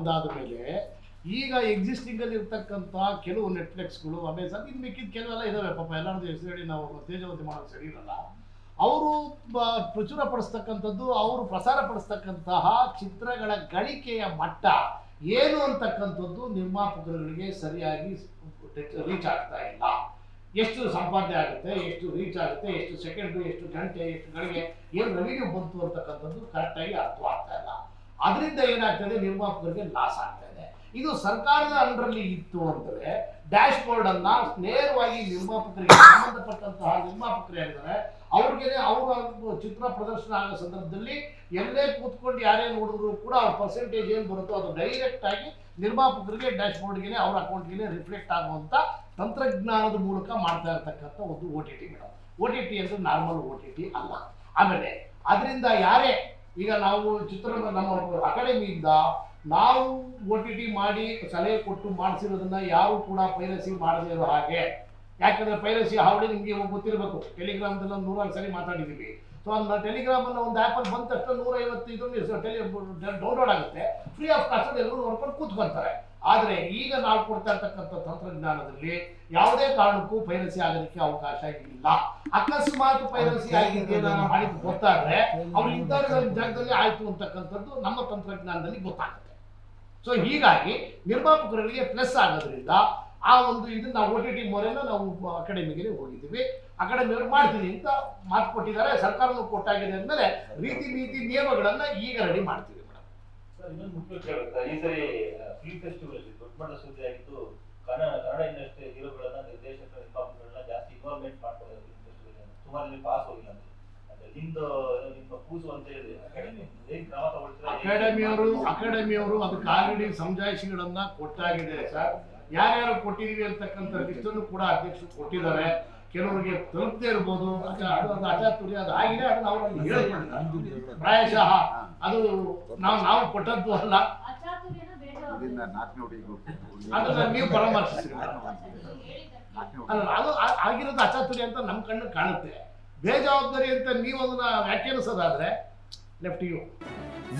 ಬಂದಾದ ಮೇಲೆ ಈಗ ಎಕ್ಸಿಸ್ಟಿಂಗ್ ಅಲ್ಲಿ ಇರ್ತಕ್ಕಂಥ ಕೆಲವು ನೆಟ್ಫ್ಲಿಕ್ಸ್ಗಳು ಅಮೆಝಾನ್ ಇನ್ನು ಮಿಕ್ಕಿದ ಕೆಲವೆಲ್ಲ ಇದಾವೆ. ಪಾಪ ಎಲ್ಲರದ್ದು ಹೆಸರು ಹೇಳಿ ನಾವು ತೇಜವತಿ ಮಾಡೋದು ಸರಿ ಇರಲ್ಲ. ಅವರು ಪ್ರಚುರ ಪಡಿಸ್ತಕ್ಕಂಥದ್ದು ಅವರು ಪ್ರಸಾರ ಪಡಿಸ್ತಕ್ಕಂತಹ ಚಿತ್ರಗಳ ಗಳಿಕೆಯ ಮಟ್ಟ ಏನು ಅಂತಕ್ಕಂಥದ್ದು ನಿರ್ಮಾಪಕರುಗಳಿಗೆ ಸರಿಯಾಗಿ ರೀಚ್ ಆಗ್ತಾ ಇಲ್ಲ. ಎಷ್ಟು ಸಂಪಾದನೆ ಆಗುತ್ತೆ, ಎಷ್ಟು ರೀಚ್ ಆಗುತ್ತೆ, ಎಷ್ಟು ಸೆಕೆಂಡ್ ಎಷ್ಟು ಗಂಟೆ, ಎಷ್ಟು ಗಳಿಗೆ ಏನು ರೆವಿನ್ಯೂ ಬಂತು ಅಂತಕ್ಕಂಥದ್ದು ಕರೆಕ್ಟಾಗಿ ಅರ್ಥವಾಗ್ತಾ ಇಲ್ಲ ಅದರಿಂದ ಏನಾಗ್ತದೆ, ನಿರ್ಮಾಪಕರಿಗೆ ಲಾಸ್ ಆಗ್ತಾ ಇದೆ ಸರ್ಕಾರದ ಅಂಡರಲ್ಲಿ ಇತ್ತು ಅಂದರೆ ಡ್ಯಾಶ್ ಬೋರ್ಡ್ ಅನ್ನ ನೇರವಾಗಿ ನಿರ್ಮಾಪಕರಿಗೆ ಸಂಬಂಧಪಟ್ಟಂತಹ ನಿರ್ಮಾಪಕರು ಹೇಳಿದ್ದಾರೆ. ಅವ್ರಿಗೆ ಅವರ ಚಿತ್ರ ಪ್ರದರ್ಶನ ಆಗೋ ಸಂದರ್ಭದಲ್ಲಿ ಎಲ್ಲೇ ಕೂತ್ಕೊಂಡು ಯಾರೇ ನೋಡಿದ್ರು ಕೂಡ ಅವ್ರ ಪರ್ಸೆಂಟೇಜ್ ಏನು ಬರುತ್ತೋ ಅದು ಡೈರೆಕ್ಟ್ ಆಗಿ ನಿರ್ಮಾಪಕರಿಗೆ ಡ್ಯಾಶ್ ಬೋರ್ಡ್ಗೆ ಅವ್ರ ಅಕೌಂಟ್ಗೆ ರಿಫ್ಲೆಕ್ಟ್ ಆಗುವಂತ ತಂತ್ರಜ್ಞಾನದ ಮೂಲಕ ಮಾಡ್ತಾ ಇರತಕ್ಕಂಥ ಒಂದು O T T madam. O T T ಅಂದ್ರೆ ನಾರ್ಮಲ್ ಓ ಟಿ ಟಿ ಅಲ್ಲ. ಆಮೇಲೆ, ಅದರಿಂದ ಯಾರೇ ಈಗ ನಾವು ಚಿತ್ರರಂಗ ನಮ್ಮ ಅಕಾಡೆಮಿಯಿಂದ ನಾವು ಓ ಟಿ ಟಿ ಮಾಡಿ ಸಲಹೆ ಕೊಟ್ಟು ಮಾಡಿಸಿರೋದನ್ನ ಯಾರು ಕೂಡ ಪೈರಸಿ ಮಾಡದೇ ಇರೋ ಹಾಗೆ. ಯಾಕಂದ್ರೆ ಪೈರಸಿ ಹಾವಳಿ ನಿಮಗೆ ಗೊತ್ತಿರಬೇಕು. ಟೆಲಿಗ್ರಾಮ್ದಲ್ಲಿ ನೂರಾರು ಸರಿ ಮಾತಾಡಿದ್ದೀವಿ. ಸೊ ಅದನ್ನ ಟೆಲಿಗ್ರಾಮ್ ಅನ್ನ ಒಂದು ಆ್ಯಪಲ್ಲಿ ಬಂದ ತಕ್ಷಣ ನೂರೈವತ್ತು ಇದು ಟೆಲಿ ಡೌನ್ಲೋಡ್ ಆಗುತ್ತೆ. ಫ್ರೀ ಆಫ್ ಕಾಸ್ಟ್ ಎಲ್ಲರೂ ನೋಡ್ಕೊಂಡು ಕೂತ್ಕೊಂತಾರೆ. ಆದರೆ ಈಗ ನಾವು ಕೊಡ್ತಾ ಇರ್ತಕ್ಕಂಥ ತಂತ್ರಜ್ಞಾನದಲ್ಲಿ ಯಾವುದೇ ಕಾರಣಕ್ಕೂ ಪೈರಸಿ ಆಗಲಿಕ್ಕೆ ಅವಕಾಶ ಇಲ್ಲ. ಅಕಸ್ಮಾತ್ ಪೈರಸಿ ಆಗಿದೆ ಮಾಡಿದ್ದು ಗೊತ್ತಾದ್ರೆ ಅವ್ರು ಇಂಥ ಜಾಗದಲ್ಲಿ ಆಯ್ತು ಅಂತಕ್ಕಂಥದ್ದು ನಮ್ಮ ತಂತ್ರಜ್ಞಾನದಲ್ಲಿ ಗೊತ್ತಾಗುತ್ತೆ. ಸೊ ಹೀಗಾಗಿ ನಿರ್ಮಾಪಕರಿಗೆ ಪ್ಲಸ್ ಆಗೋದ್ರಿಂದ ಆ ಒಂದು ಇದನ್ನ ನಾವು ಓ ಟಿ ಟಿ ಮೊರೆನ ನಾವು ಅಕಾಡೆಮಿಗೆ ಹೋಗಿದ್ದೀವಿ. ಅಕಾಡೆಮಿಯವರು ಮಾಡ್ತೀವಿ ಅಂತ ಮಾತು ಕೊಟ್ಟಿದ್ದಾರೆ. ಸರ್ಕಾರನೂ ಕೊಟ್ಟಾಗಿದೆ ಅಂದಮೇಲೆ ರೀತಿ ನೀತಿ ನಿಯಮಗಳನ್ನ ಈಗ ರೆಡಿ ಮಾಡ್ತೀವಿ. ಸರ್ ಇನ್ನೊಂದು? ಈ ಸರಿ ಫಿಲ್ಮ್ ಫೆಸ್ಟಿವಲ್ ಅಲ್ಲಿ ದೊಡ್ಡ ಸುದ್ದಿ ಆಗಿತ್ತು ಕನ್ನಡ ಕನ್ನಡ ಇಂಡಸ್ಟ್ರಿ ಹೀರೋಗಳನ್ನ ನಿರ್ಮಾಪಕಗಳನ್ನ ಜಾಸ್ತಿ ಇನ್ವಾಲ್ವ್ಮೆಂಟ್ ಮಾಡ್ಕೊಳ್ಳೋದು ಫಿಲ್ಮ್ ಫೆಸ್ಟಿವಲ್ ಸುಮಾರು ಜನ ಪಾಸ್ ಹೋಗಿಲ್ಲ ಅಂದ್ರೆ. ನಿಮ್ದು ಏನೋ ನಿಮ್ಮ ಕೂಸು ಅಂತ ಹೇಳಿ ಅಕಾಡೆಮಿ ಹೇಗೆ ಕ್ರಮ ತಗೊಳ್ತೀರಾ? ಅಕಾಡೆಮಿಯವರು ಅಕಾಡೆಮಿಯವರು ಅದಕ್ಕೆ ಆಲ್ರೆಡಿ ಸಮಜಾಯಿಷಿಗಳನ್ನ ಕೊಟ್ಟಾಗಿದೆ ಸರ್. ಯಾರ್ಯಾರು ಕೊಟ್ಟಿದೀವಿ ಅಂತಕ್ಕಂಥ ಲಿಸ್ಟನ್ನು ಕೂಡ ಅಧ್ಯಕ್ಷರು ಕೊಟ್ಟಿದ್ದಾರೆ. ಕೆಲವರಿಗೆ ತಲುಪದೇ ಇರ್ಬೋದು. ಅದು ಅದು ಅಚಾತುರ್ಯ ಅದು ಆಗಿದೆ ಅದನ್ನ ಅವರಲ್ಲಿ ಹೇಳ್ಕೊಂಡಿದ್ದಾರೆ ಪ್ರಾಯಶಃ. ಅದು ನಾವು ನಾವು ಕೊಟ್ಟದ್ದು ಅಲ್ಲ. ಅದನ್ನ ನೀವು ಪರಾಮರ್ಶಿಸಿ ಅಲ್ಲ ಅದು ಆಗಿರೋದು ಅಚಾತುರ್ಯ ಅಂತ ನಮ್ಮ ಕಣ್ಣು ಕಾಣುತ್ತೆ. ಬೇಜವಾಬ್ದಾರಿ ಅಂತ ನೀವು ಅದನ್ನ ವ್ಯಾಖ್ಯಾನಿಸೋದಾದ್ರೆ left U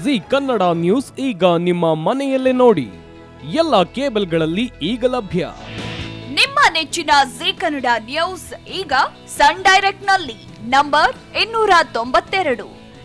G Kannada news ಈಗ ನಿಮ್ಮ ಮನೆಯಲ್ಲೇ ನೋಡಿ. ಎಲ್ಲ ಕೇಬಲ್ಗಳಲ್ಲಿ ಈಗ ಲಭ್ಯ. ನಿಮ್ಮ ನೆಚ್ಚಿನ ಜಿ ಕನ್ನಡ ನ್ಯೂಸ್ ಈಗ ಸನ್ ಡೈರೆಕ್ಟ್ನಲ್ಲಿ ನಂಬರ್ ಇನ್ನೂರ ತೊಂಬತ್ತೆರಡು.